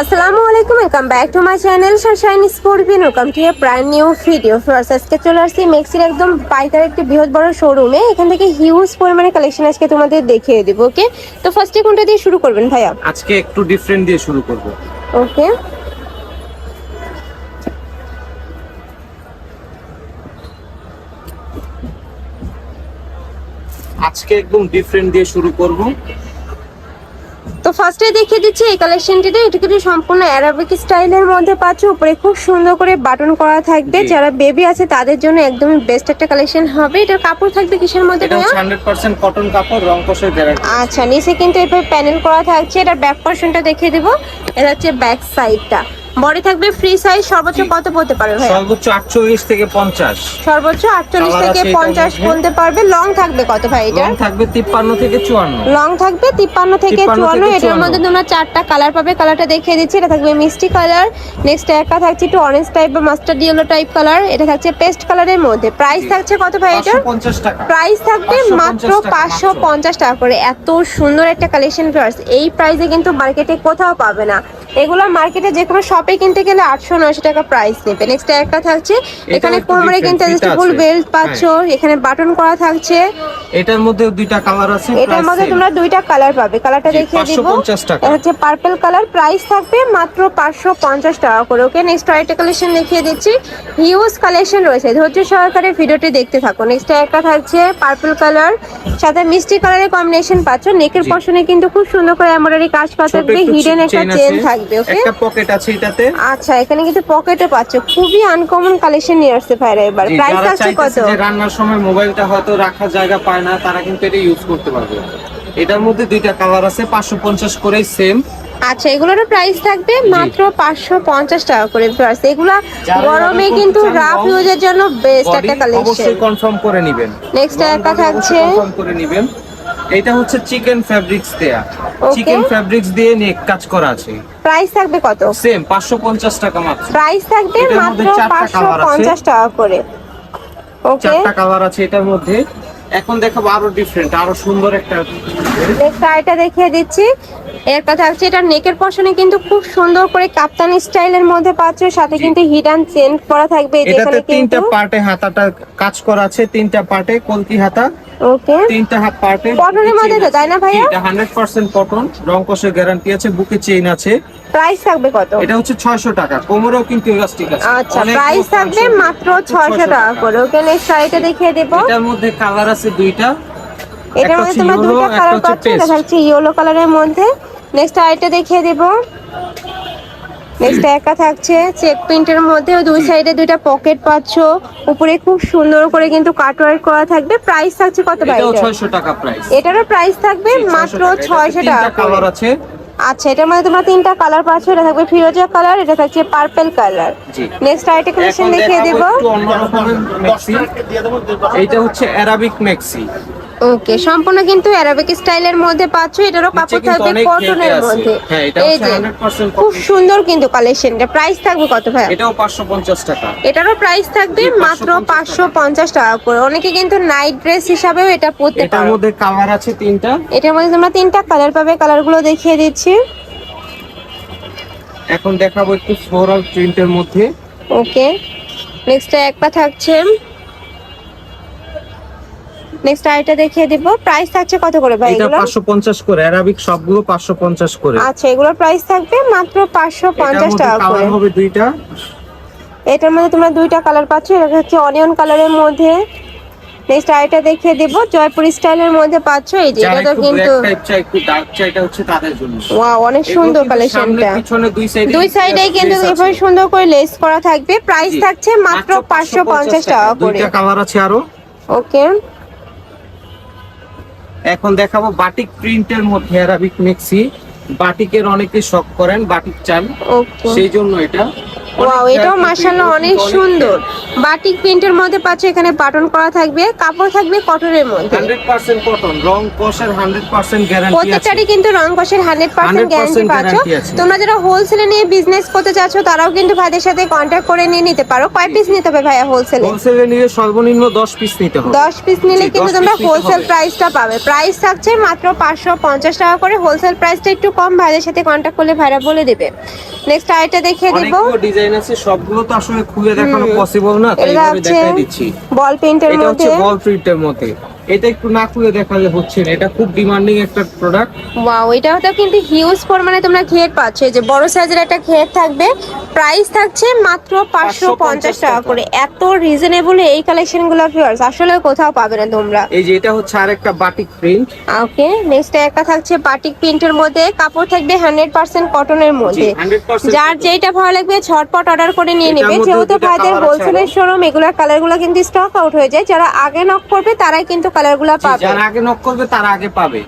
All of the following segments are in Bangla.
আসসালামু আলাইকুম welcome back to my channel Sunshine স্পোর্টবিন welcome to a brand new video first আজকে চলে আসছি মেক্সির একদম পাইকার একটি বৃহৎ বড় শোরুমে এখান থেকে হিউজ পরিমাণে কালেকশন আজকে তোমাদের দেখিয়ে দিব ওকে তো ফার্স্টে কোনটা দিয়ে শুরু করবেন ভাইয়া? আজকে একটু ডিফারেন্ট দিয়ে শুরু করব। ওকে আজকে একদম ডিফারেন্ট দিয়ে শুরু করব। ফার্স্টে দেখিয়ে দিচ্ছি এই কালেকশনটিতে এটা কিন্তু সম্পূর্ণ অ্যারাবিক স্টাইলের মধ্যে পাচ্ছ। উপরে খুব সুন্দর করে বাটন করা থাকবে। যারা বেবি আছে তাদের জন্য একদমই বেস্ট একটা কালেকশন হবে। এটার কাপড় থাকবে কিসের মধ্যে এটা ভাইয়া? হচ্ছে হান্ড্রেড পার্সেন্ট কটন কাপড় রং কষের গ্যারান্টি আচ্ছা নিচে কিন্তু এভাবে প্যানেল করা থাকছে। এটা ব্যাক পোরশনটা দেখিয়ে দিব। এটা হচ্ছে ব্যাক সাইডটা বডি থাকবে ফ্রি সাইজ সর্বোচ্চ কত পড়তে পারবে ভাই সর্বোচ্চ আটচল্লিশ থেকে পঞ্চাশ। সর্বোচ্চ আটচল্লিশ Colour থেকে আছে এটার পঞ্চাশ মধ্যে। পড়তে পারবে। লং থাকবে কত ভাই এটা রং থাকবে তিপ্পান্ন থেকে চুয়ান্ন। লং থাকবে তিপ্পান্ন থেকে 53 চুয়ান্ন। থেকে এটার মধ্যে তোমরা চারটা কালার পাবে। কালারটা দেখিয়ে দিচ্ছি। এটা থাকবে মিষ্টি কালার নেক্সট একটা থাকছে একটু অরেঞ্জ টাইপ বা মাস্টার্ড ইয়েলো টাইপ কালার এটা থাকছে পেস্ট কালারের মধ্যে। প্রাইস থাকছে কত ভাই এটা পাঁচশো পঞ্চাশ টাকা। প্রাইস থাকবে মাত্র টাকা পাঁচশো মাত্র। পঞ্চাশ টাকা করে। এত সুন্দর একটা কালেকশন ফেয়ার্স এই প্রাইসে কিন্তু মার্কেটে কোথাও পাবে না। এগুলো মার্কেটে যে কোনো শপে কিনতে গেলে আটশো নয়শো টাকা প্রাইস নেবে। নেক্সট একটা থাকছে এখানে কোমরে কিন্তু ফিতা বেল্ট পাচ্ছ এখানে বাটন করা থাকছে। এটার মধ্যে দুইটা কালার আছে এটার মধ্যে তোমরা দুইটা কালার পাবে। কালারটা দেখিয়ে দিব। 550 টাকা। এটা হচ্ছে পার্পল কালার প্রাইস থাকবে মাত্র পাঁচশো পঞ্চাশ টাকা করে। ওকে নেক্সট আরেকটা কালেকশন দেখিয়ে দিচ্ছি। হিউজ কালেকশন রয়েছে। ধৈর্য সহকারে ভিডিওটি দেখতে থাকো। নেক্সট একটা থাকছে পার্পল কালার সাথে মিষ্টি কালারের কম্বিনেশন পাচ্ছ। নেকের। পশনে কিন্তু খুব সুন্দর করে এমব্রয়ডারি কাজ করা থাকবে। হিডেন একটা চেন আছে, থাকবে ওকে একটা পকেট আছে এটাতে। আচ্ছা এখানে কিন্তু পকেটও পাচ্ছ। খুবই আনকমন কালেকশন নিয়ে আসছে ভাইরা এবার। প্রাইস থাকছে কত? যে রান্নার সময় মোবাইলটা হয়তো রাখার জায়গা পায় না তারা কিন্তু এটা ইউজ করতে পারবে। এটার মধ্যে দুইটা কালার আছে পাঁচশো পঞ্চাশ করে সেম আচ্ছা এগুলোর প্রাইস থাকবে মাত্র পাঁচশো পঞ্চাশ টাকা করে। ভিউয়ার্স এগুলা গরমে কিন্তু রাফ ইউজের জন্য বেস্ট একটা কালেকশন অবশ্যই কনফার্ম করে নেবেন। নেক্সট একটা থাকছে কনফার্ম করে নেবেন। এটা হচ্ছে চিকেন ফ্যাব্রিক্স দেয়া। চিকেন ফ্যাব্রিক্স দিয়ে নেক কাজ করা আছে। প্রাইস থাকবে কত? সেম পাঁচশো পঞ্চাশ টাকা মাত্র। প্রাইস থাকবে মাত্র মধ্যে চারটা পাঁচশো colour আছে। পঞ্চাশ টাকা করে। ওকে চারটা কালার আছে এটার মধ্যে। এখন দেখাবো আরও ডিফারেন্ট আরও সুন্দর একটা। নেক্সট আইটা দেখিয়ে দিচ্ছি। এর কথা হচ্ছে এটা নেকের পশনে কিন্তু খুব সুন্দর করে কাপ্তানি স্টাইলের মধ্যে পাচ্ছে সাথে কিন্তু হিডান চেন করা থাকবে এটাতে তিনটা পার্টে হাতাটা কাজ করা আছে তিনটা পার্টে কলকি হাতা। ওকে তিনটা হাত পার্টে কটনের মধ্যে তো, তাই না ভাইয়া? এটা হান্ড্রেড পার্সেন্ট কটন রং কষের গ্যারান্টি আছে বুকে চেইন আছে। প্রাইস থাকবে কত? এটা হচ্ছে ছয়শো টাকা কোমরেও কিন্তু ইলাস্টিক আছে। আচ্ছা প্রাইস থাকবে মাত্র ছয়শো টাকা। করে ওকে নেক্সট শাড়িটা দেখিয়ে দেবো। এটার মধ্যে কালার আছে দুইটা। এটার মধ্যে তোমরা দুটো কালার পাচ্ছ এটা থাকছে ইয়েলো কালারের মধ্যে। নেক্সট আরেকটা দেখিয়ে দেবো। নেক্সট একটা থাকছে চেক প্রিন্টের মধ্যে। দুই সাইডে দুইটা পকেট পাচ্ছ। উপরে খুব সুন্দর করে কিন্তু কাটওয়ার্ক করা থাকবে। প্রাইস থাকছে কত ভাই এটাও এটার? ছয়শো টাকা প্রাইস এটারও প্রাইস থাকবে মাত্র ছয়শো টাকা। করে। কালার আছে। আচ্ছা এটার মধ্যে তোমরা তিনটা কালার পাচ্ছ। এটা থাকবে ফিরোজা কালার এটা থাকছে পার্পল কালার নেক্সট আরেকটা কালেকশন দেখিয়ে দেবো। এইটা হচ্ছে অ্যারাবিক মেক্সি ওকে সম্পূর্ণ কিন্তু অ্যারাবিক স্টাইলের মধ্যে পাচ্ছ এটারও কাপড় থাকবে কটনের মধ্যে। হ্যাঁ, এটা এই যে 100% খুব সুন্দর কিন্তু কালেকশনটা প্রাইস থাকবে কত ভাই? এটাও পাঁচশো পঞ্চাশ টাকা। এটারও প্রাইস থাকবে মাত্র 550 পাঁচশো পঞ্চাশ টাকা করে। অনেকে কিন্তু নাইট ড্রেস হিসাবেও এটা পরতে এটার মধ্যে কালার আছে তিনটা। এটার মধ্যে তোমরা তিনটা কালার পাবে কালারগুলো দেখিয়ে দিচ্ছি। এখন দেখাবো একটু ফ্লোরাল প্রিন্টের মধ্যে। ওকে নেক্সট একটা থাকছে। নেক্সট আইটা দেখিয়ে দিব। প্রাইস থাকছে কত করে ভাই এটা এগুলো? পাঁচশো পঞ্চাশ করে অ্যারাবিক সবগুলো পাঁচশো পঞ্চাশ করে। আচ্ছা এগুলোর প্রাইস থাকবে মাত্র পাঁচশো এটার পঞ্চাশ মধ্যে টাকা করে। হবে দুইটা। এটার মধ্যে তোমরা দুইটা কালার পাচ্ছ এটা হচ্ছে অনিয়ন কালারের মধ্যে। নেক্সট আইটা দেখিয়ে দিব জয়পুর স্টাইলের মধ্যে পাচ্ছ এই যে এটা তো কিন্তু একটু ডার্ক চাই এটা হচ্ছে তাদের জন্য। ওয়াও অনেক সুন্দর কালেকশনটা দুই সাইডে কিন্তু এভাবে সুন্দর করে লেস করা থাকবে। প্রাইস থাকছে মাত্র পাঁচশো পঞ্চাশ টাকা। করে। দুইটা কালার আছে আরও। ওকে এখন দেখাবো বাটিক প্রিন্টের মধ্যে অ্যারাবিক মেক্সি। বাটিকের অনেকে শখ করেন বাটিক চান সেই জন্য এটা। ওয়াও এটাও মাশাআল্লাহ অনেক সুন্দর। বাটিক প্রিন্টের মধ্যে পাচ্ছ এখানে বাটন করা থাকবে কাপড় থাকবে কটনের মধ্যে। 100% কটন রং কষের 100% গ্যারান্টি আছে। প্রত্যেকটারই কিন্তু রং কষের 100% গ্যারান্টি পাচ্ছ। আছে। তোমরা যারা হোলসেলে নিয়ে বিজনেস করতে চাচ্ছ তারাও কিন্তু ভাইদের সাথে কন্ট্যাক্ট করে নিয়ে নিতে পারো। কয় পিস নিতে হবে ভাইয়া হোলসেলে হোলসেলে নিলে সর্বনিম্ন 10 পিস নিতে হবে। দশ পিস নিলে কিন্তু তোমরা হোলসেল প্রাইসটা পাবে। প্রাইস থাকছে মাত্র পাঁচশো পঞ্চাশ টাকা করে। হোলসেল প্রাইসটা একটু কম ভাইদের সাথে কন্ট্যাক্ট করলে ভাইরা বলে দেবে। নেক্সট আইটা দেখিয়ে দিব। ডিজাইন আছে সবগুলো তো আসলে খুলে দেখানো পসিবল না তাই এইভাবে দেখাই দিচ্ছি। বল পেইন্টের এটা হচ্ছে মধ্যে বল প্রিন্টের মধ্যে। এটা একটু না খুলে হচ্ছে না। এটা খুব ডিমান্ডিং একটা প্রোডাক্ট ওয়াও এটাও তো কিন্তু হিউজ পরিমাণে তোমরা ঘের পাচ্ছ। যে বড় সাইজের একটা ঘের থাকবে। প্রাইস থাকছে মাত্র পাঁচশো পঞ্চাশ টাকা করে। এত রিজনেবল এই কালেকশনগুলো ভিউয়ার্স আসলে কোথাও পাবে না তোমরা। এই যে এটা হচ্ছে আরেকটা বাটিক প্রিন্ট ওকে নেক্সট একটা থাকছে বাটিক প্রিন্টের মধ্যে। কাপড় থাকবে হান্ড্রেড পার্সেন্ট কটনের মধ্যে। যার যেটা ভালো লাগবে ঝটপট অর্ডার করে নিয়ে নেবে। যেহেতু ভাইদের হোলসেলের শোরুম এগুলোর কালারগুলো কিন্তু স্টক আউট হয়ে যায়। যারা আগে নক করবে তারাই কিন্তু কালারগুলো পাবে। যারা আগে নক করবে তারা আগে পাবে।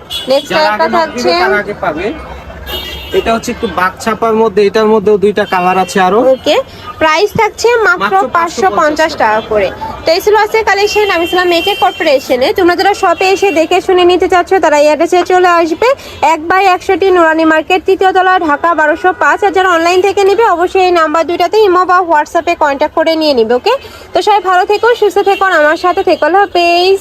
যারা একটা থাকছে- তারা আগে পাবে। এটা হচ্ছে একটু বাগ ছাপার মধ্যে এটার মধ্যেও দুইটা কালার আছে আরও। ওকে প্রাইস থাকছে মাত্র মাত্র পাঁচশো পঞ্চাশ টাকা। করে। তো এই ছিল আজকে কালেকশন আমি ছিলাম মেকে কর্পোরেশনে তোমরা যারা শপে এসে দেখে শুনে নিতে চাচ্ছ তারা এই অ্যাড্রেসে চলে আসবে। এক বাই একশোটি নুরানি মার্কেট তৃতীয় তলা ঢাকা বারোশো পাঁচ। আর যারা অনলাইন থেকে নিবে অবশ্যই এই নাম্বার দুইটাতে ইমো বা হোয়াটসঅ্যাপে কন্ট্যাক্ট করে নিয়ে নিবে ওকে? তো সবাই ভালো থেকো সুস্থ থেকো আমার সাথে থেকো। পেজ